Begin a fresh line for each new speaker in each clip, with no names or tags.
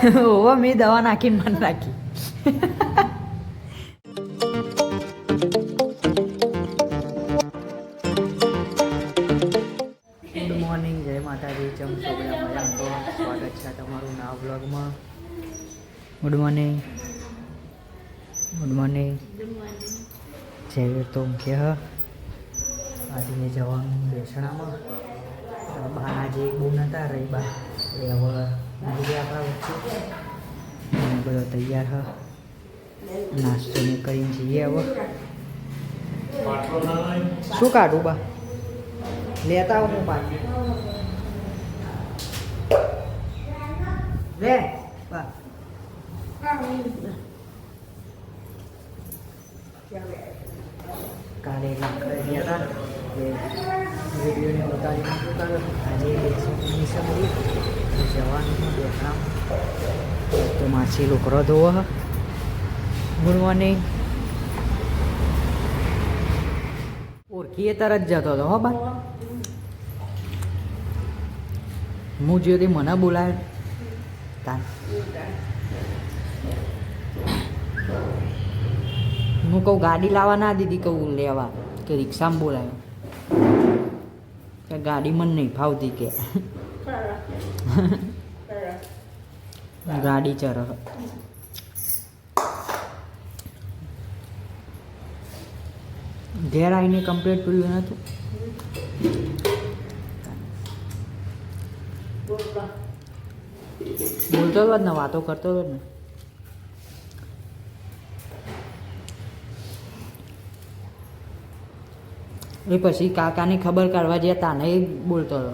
ઓવો મેં દવા નાખીને મને નાખી ગુડ મોર્નિંગ જય માતાજી ચમ છોકરા મજા તો સ્વાગત છે તમારું ના વ્લોગમાં ગુડ મોર્નિંગ ગુડ મોર્નિંગ જય તો કે હ આજે મેં જવાનું બેસણામાં તો બહાના જે બહુ નતા રહી બા એ હવે આવી ગયા આપણા વચ્ચે બધો તૈયાર હ નાસ્તો ને કરીને જઈએ હવે. શું કાઢું બા લેતા આવું હું પાછી. લે, બા. કાલે ગયા હતા વિડીયોને કાલે આજે સમજી જવાનું બેસણા તો માછી લોકરો ધોવો ગુડ મોર્નિંગ ઓળખીએ તરત જતો હતો હો બા હું જોયો મને બોલાય. તાન. હું કહું, ગાડી લાવવા ના દીધી કહું, લેવા. કે રિક્ષામાં બોલાયો. ગાડી મને નહીં, ફાવતી કે. ગાડી ચર. ઘેર આવીને કમ્પ્લીટ કર્યું નતું. બોલતો હતો ને, વાતો કરતો હતો ને. એ પછી કાકાની ખબર કાઢવા ગયા તાને બોલતો હતો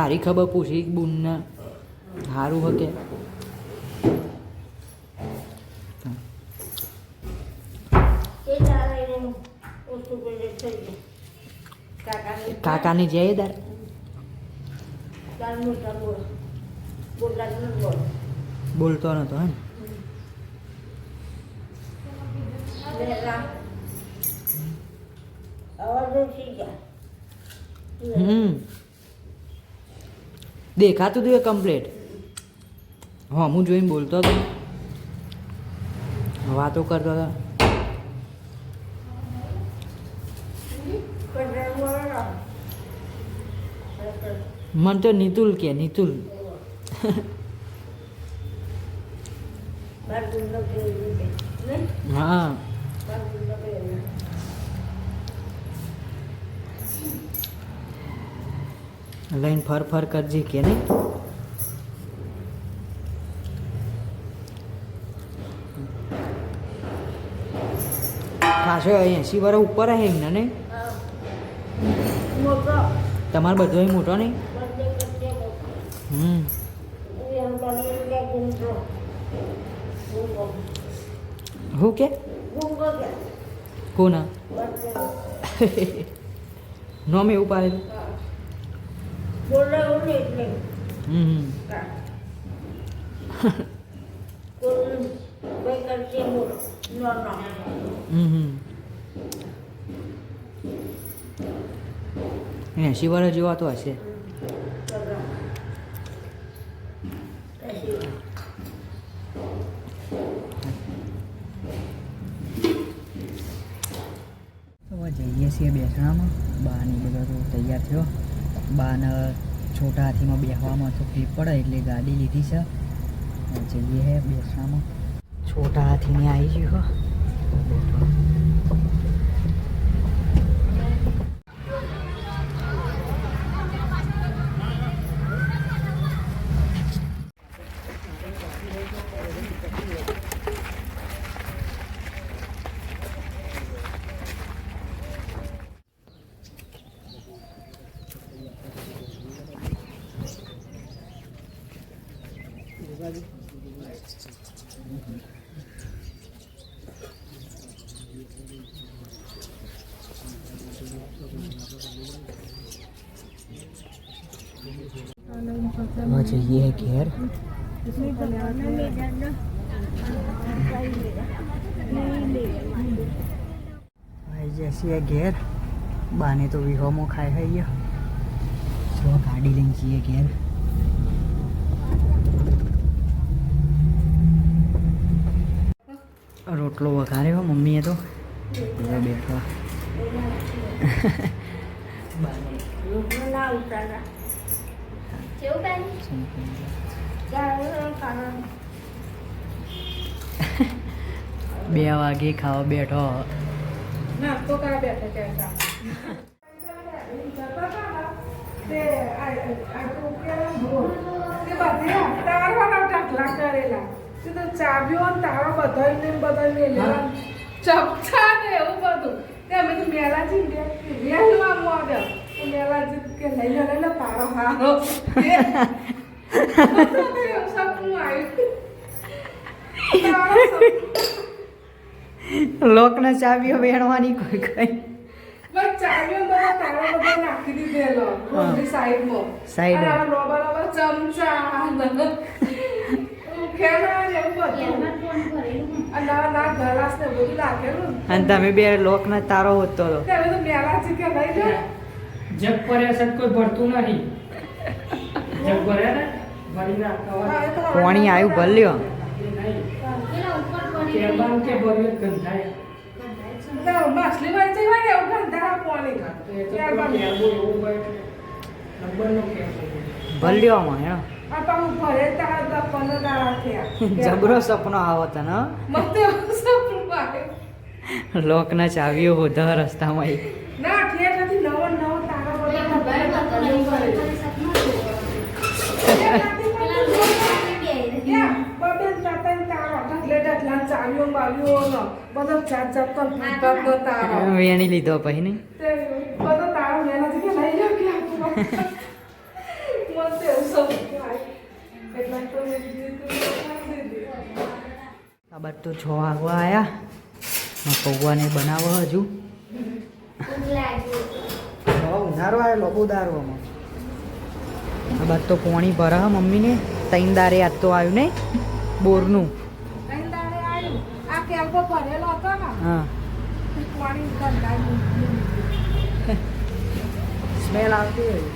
તારી ખબર પૂછી બુનને સારું હકે. કાકાની જય. દાર બોલતો નતો હે ને હમ. દેખાતું હતું એ કમ્પ્લેટ હા હું જોઈને બોલતો હતો. વાતો કરતો હતો. મને તો નિતુલ કે નિતુલ. હા. લઈને ફર ફર કરજે કે નહીં? ખાસો એસી વર્ષ ઉપર હે એમને નહીં? તમારે બધો મોટો નહીં? હમ. હું કે? કોના? નોમ એવું પાડેલું. હમ. હમ એસી જેવા તો હશે. જઈએ છીએ બેસણામાં. બા ને બધા તો તૈયાર થયો. બાને છોટા હાથીમાં બેસવામાં તો ફ્રી પડે એટલે ગાડી લીધી છે. જઈએ હે બેસવામાં. છોટા હાથીને આવી ગયું હો હવે જઈએ ઘેર. આવી જઈએ ઘેર. બાને તો વિહોમો ખાઈ હે યો જો ગાડી લઈને જઈએ ઘેર. રોટલો વઘાર્યો મમ્મીએ તો. હવે બે વાગે ખાવા બેઠો.
નાસ્તો કરવા બેઠા છે ને તારો બધાય ને બધાય મેલેલા ચપચા ને એવું બધું. તે અમે તો મેલાજી આવ્યો. તો મેલાજી કે લઈ લે લઈ લે તારો હારો.
લોકને ચાવીઓ વેણવાની કોઈ કઈ.
નાખી દીધેલો સાઈડમાં. લોબા ચમચા અને
તમે બે લોકને તારો હોતો હતો
જગ ભર્યા છે કોઈ ભરતું નથી જગ ભર્યા ને? ભરી રાખતા
હા,
હોય
એ તો
પાણી આવ્યું ભલ્યો
કેરબાન કે ભર્યું ગંધાય.
માછલી વાંચી હોય એવું ગંધા પાણી
ભલ્યો હેણો
ભરે થયા
જબરો સપનો આવો તને લોકના ચાવીઓ હોધા રસ્તામાં એક.
ના
વેણી લીધો પછી આ બાદ તો છ વાગવા આવ્યા પૌવાને બનાવો હજુ. ઉધારો આવેલો ઉધારો આમાં. આ બાદ તો પોણી ભરા મમ્મીને? તૈન દારે આજ તો આવ્યું ને બોરનું. હા. સ્મેલ આવતી હોય.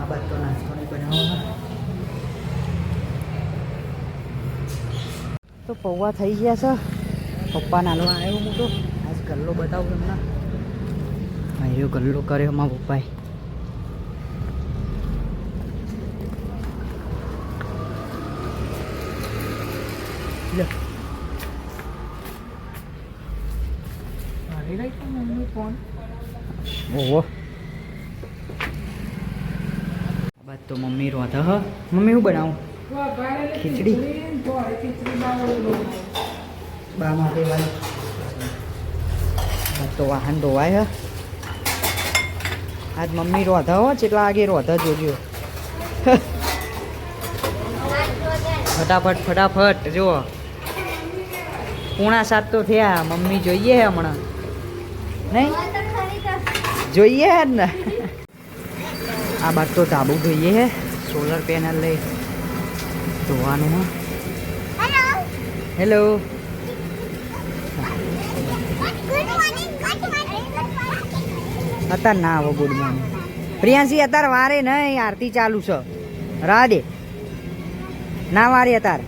આ બાદ તો નાસ્તો નહીં બનાવવાનો. તો પૌવા થઈ ગયા છે. પપ્પા નાનો આવ્યો હું તો. આજ ગલ્લો બતાવું તમને. આવ્યો ગલ્લો કર્યો મારા પપ્પાએ ઓહો. બાદ તો મમ્મી રોધા હ. મમ્મી હું બનાવું? ખીચડી? બા માટે તો વાહન ધોવાય હ. આજ મમ્મી રોધા હો ચેટલા આગે રોધા જોજો. ફટાફટ ફટાફટ જો પૂણા સાત તો થયા મમ્મી જોઈએ હમણાં. નહીં? જોઈએ જ ને? આ બાદ તો ધાબુ જોઈએ હે સોલર પેનલ લઈ ધોવાનું હેલો અત્યારે ના આવો ગુડ મોર્નિંગ પ્રિયાંશી અત્યારે વારે નહીં આરતી ચાલુ છે. રાહ દે. ના વારે અત્યારે.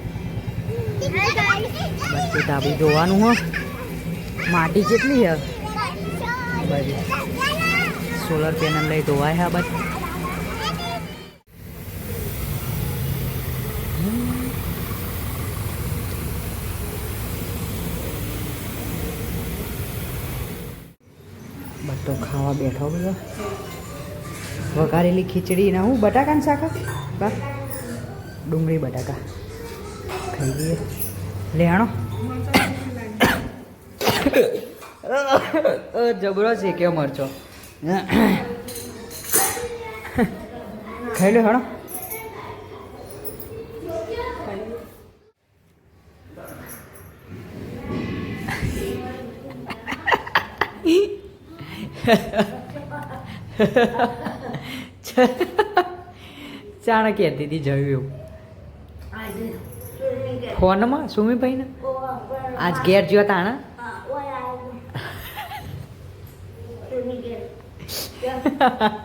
બસ તો તાબુ ધોવાનું હો. માટી કેટલી હે સોલર પેનલ લઈ ધોવાય હા બસ તો ખાવા બેઠો બધો વઘારેલી ખીચડી ને હું, બટાકાનું શાક બા, ડુંગળી, બટાકા. ખાઈ લઈએ. લેણો જબરો છે કે મરચો. ખાઈ લો હણો ચાણ દીદી હતી જોયું. ફોનમાં? સુમીભાઈને? આજ ઘેર જ્યો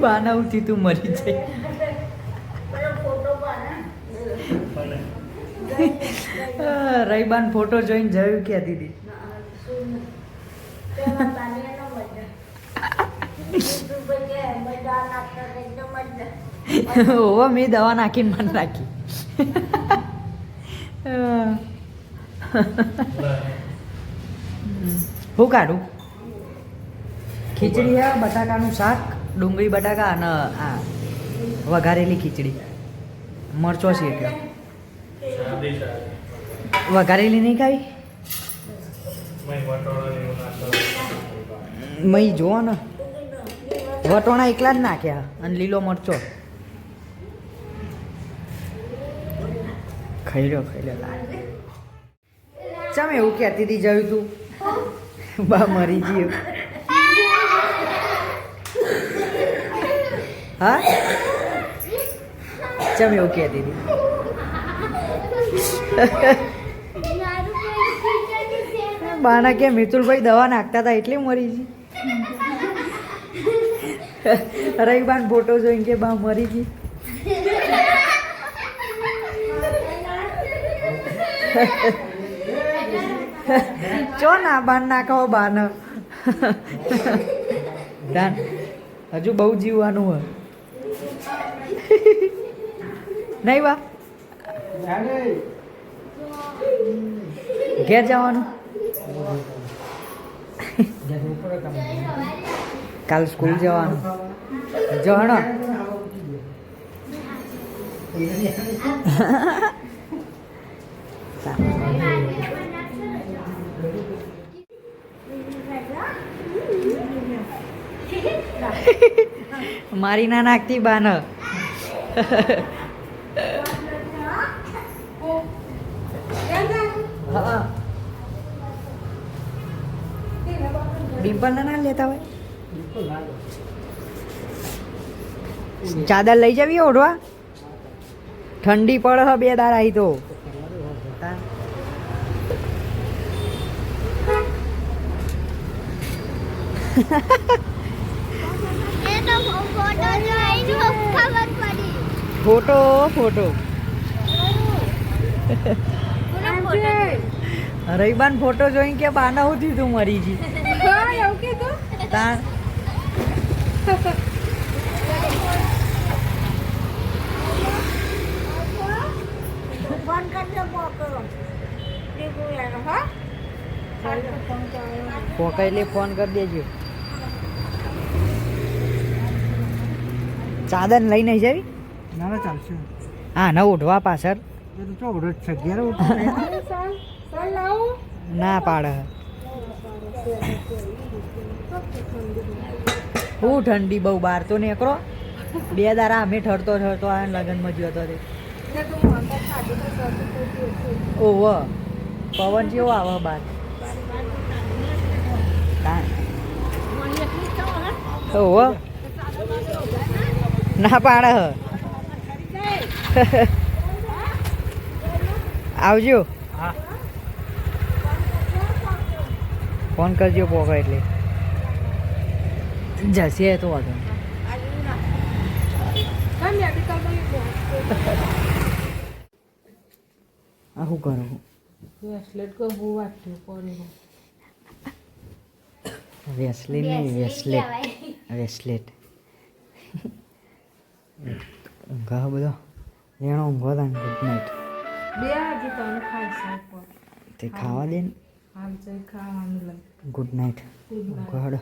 બાના ઉઠી તું મરી જાય. આ રઈબાન ફોટો જોઈને જોયું ક્યાં દીદી? ઓવા મેં દવા નાખીને મને નાખી હું કાઢું? ખીચડી હે બટાકાનું શાક ડુંગળી બટાકા અને આ વઘારેલી ખીચડી. મરચો શેક્યો વઘારેલી નહીં ખાવી? મય જુઓ ને વટોણા એકલા જ નાખ્યા અને લીલો મરચો. ખાઈ લો ખાઈ લો ચમ એવું કહેતી હતી જયું તું? બા મરી ગયું. હા? ચમ એવું કહેતી હતી બાના કે મિતુલભાઈ દવા નાખતા હતા, એટલે મરી ગઈ. રહીબાન ફોટો જોઈને કે બા મરી ગઈ. ચો ના બાન નાખો બાન? દાન, હજુ બહુ જીવવાનું હોય. નહીં બા? ઘેર જવાનું? કાલ સ્કૂલ જવાનું. જવાનો મારી ના નાખતી બાન. ડિમ્પલ ના લેતા હોય. ચાદર લઈ જવી ઓઢવા? ઠંડી પડે હ બે દાર આવી તો. Photo photo. રહીબાન ફોટો? જોઈને કે બાના હું તું મરી જી
કીધું
તાણ
ફોન
કરી દેજો. ચાદર લઈ નહીં જવી?
ના ના ચાલશે.
હા ના ઉઠવા પાછળ. ના પાડે. હું ઠંડી બહુ બહાર તો નીકળો. બે દારા અમે ઠરતો ઠરતો આ લગ્નમાં
પૂછ્યું હતું.
ઓહો, પવન જેવો આવે બહાર. ઓહો. ના પાડે આવજો. ફોન કરજો પોકા એટલે. જશે તો વાંધો
હા,
આ શું કરો
બ્રેસલેટ કો બહુ વાટ્યું પડે
વેસલીન નહીં વેસલેટ. વેસલેટ. ઊંઘા બધો? એનો ઊંઘો તા ગુડ નાઇટ
બે આજે
તે ખાવા દે ને. Good night
Good night.
ઊંઘો હડો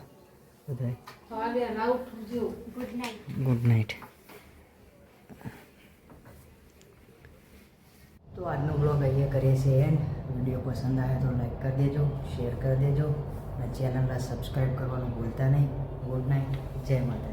બધાય ગુડ નાઇટ તો આજનો બ્લોગ અહીંયા કરીએ છીએ એન્ડ વીડિયો પસંદ આવે તો લાઈક કરી દેજો શેર કરી દેજો અને ચેનલને સબસ્ક્રાઈબ કરવાનું ભૂલતા નહીં. ગુડ નાઇટ જય માતાજી.